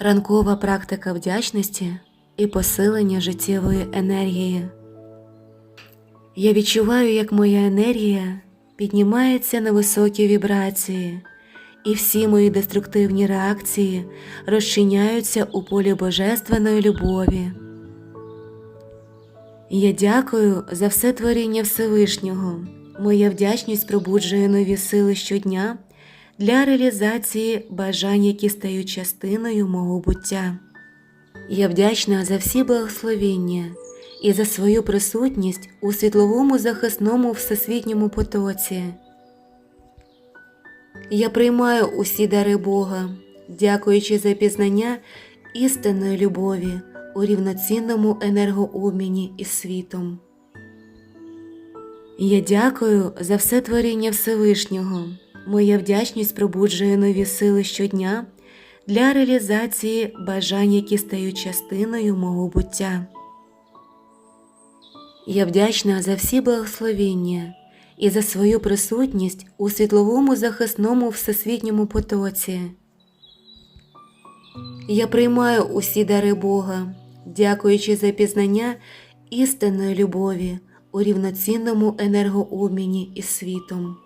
ранкова практика вдячності і посилення життєвої енергії. Я відчуваю, як моя енергія піднімається на високі вібрації, і всі мої деструктивні реакції розчиняються у полі божественної любові. Я дякую за все творіння Всевишнього. Моя вдячність пробуджує нові сили щодня для реалізації бажань, які стають частиною мого буття. Я вдячна за всі благословіння і за свою присутність у світловому захисному всесвітньому потоці. Я приймаю усі дари Бога, дякуючи за пізнання істинної любові у рівноцінному енергообміні із світом. Я дякую за все творіння Всевишнього. Моя вдячність пробуджує нові сили щодня для реалізації бажань, які стають частиною мого буття. Я вдячна за всі благословіння і за свою присутність у світловому захисному всесвітньому потоці. Я приймаю усі дари Бога, дякуючи за пізнання істинної любові у рівноцінному енергообміні із світом.